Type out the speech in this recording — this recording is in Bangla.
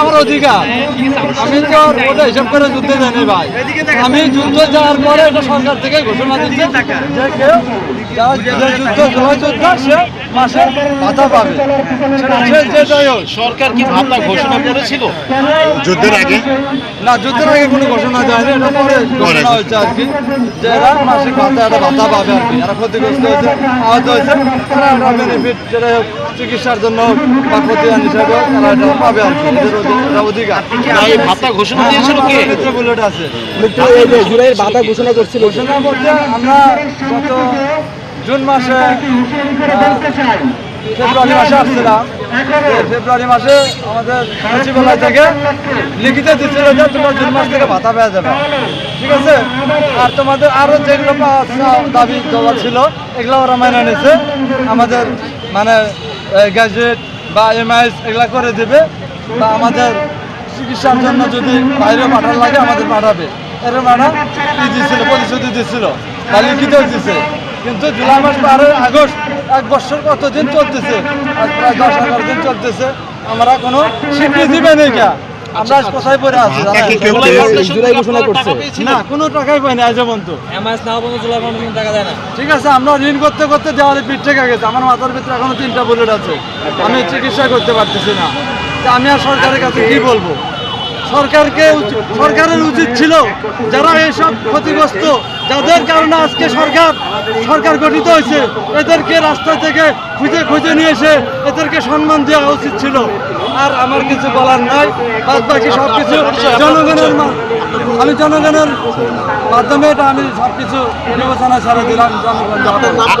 আমার অধিকার। আমি তো ওটা হিসাব করে যুদ্ধে জানি ভাই। আমি যুদ্ধ যাওয়ার পরে এটা সরকার থেকে ঘোষণা দিচ্ছে যে কেউ যুদ্ধ জয় যোদ্ধা সে মাসে ভাতা পাবে। সরকার কি ভাতা ঘোষণা করেছিল? যুদ্ধের আগে? না যুদ্ধের আগে কোনো ঘোষণা দেয়নি এটা পরে ঘোষণা হয়েছে আর কি। যে এরা মাসিক ভাতা একটা ভাতা পাবে আর কি। এরা ক্ষতিগ্রস্ত হয়েছে আহত হয়েছে। তারা একটা বেনিফিট যেটা চিকিৎসার জন্য বা ক্ষতি হিসাবে হোক তারা এটা পাবে আর কি এদের অধি- অধিকার এই ভাতা ঘোষণা দিয়েছিল কে? মিত্র বুলেট আছে এই যে জুলাইয়ের বাধা ঘোষণা করছিল ঘোষণা বলতে আমরা গত জুন মাসে ফেব্রুয়ারি মাসে আসছিলাম। ফেব্রুয়ারি মাসে আমাদের সচিবালয় থেকে লিখিত দিচ্ছিল যে তোমরা জুন মাস থেকে ভাতা পেয়ে যাবে। ঠিক আছে? আর তোমাদের আরও যেগুলো পাওয়া দাবি দেওয়া ছিল এগুলো ওরা মেনে নিছে। আমাদের মানে গ্যাজেট বা এমআইএস এগুলা করে দেবে বা আমাদের চিকিৎসার জন্য যদি বাইরে পাঠার লাগে আমাদের পাঠাবে। এর ম্যাডাম কি দিচ্ছিল প্রতিশ্রুতি দিয়েছিল বা লিখিত দিচ্ছে কিন্তু জুলাই মাস বারোই আগস্ট এক বছর কতদিন চলতেছে? আর প্রায় দশ এগারো দিন চলতেছে। আমরা কোনো স্বীকৃতি পাইনি কে? আমরা কোথায় পড়ে আছি? কেউ জুলাই ঘোষণা করছে। না কোনো টাকাই পাইনি আজ পর্যন্ত। এমআইএস না পর্যন্ত জুলাই ফাউন্ডেশন টাকা দেয় না। ঠিক আছে আমরা ঋণ করতে করতে দেওয়ালে পিঠ থেকে গেছে। আমার মাথার ভিতরে এখনও তিনটা বুলেট আছে। আমি চিকিৎসা করতে পারতেছি না। তা আমি আর সরকারের কাছে কি বলব? সরকারকে সরকারের উচিত ছিল যারা এইসব ক্ষতিগ্রস্ত যাদের কারণে আজকে সরকার সরকার গঠিত হয়েছে এদেরকে রাস্তা থেকে খুঁজে খুঁজে নিয়ে এসে এদেরকে সম্মান দেওয়া উচিত ছিল। আর আমার কিছু বলার নাই বাদ বাকি সব কিছু জনগণের আমি জনগণের মাধ্যমে এটা আমি সব কিছু বিবেচনা সারা দিলাম জনগণ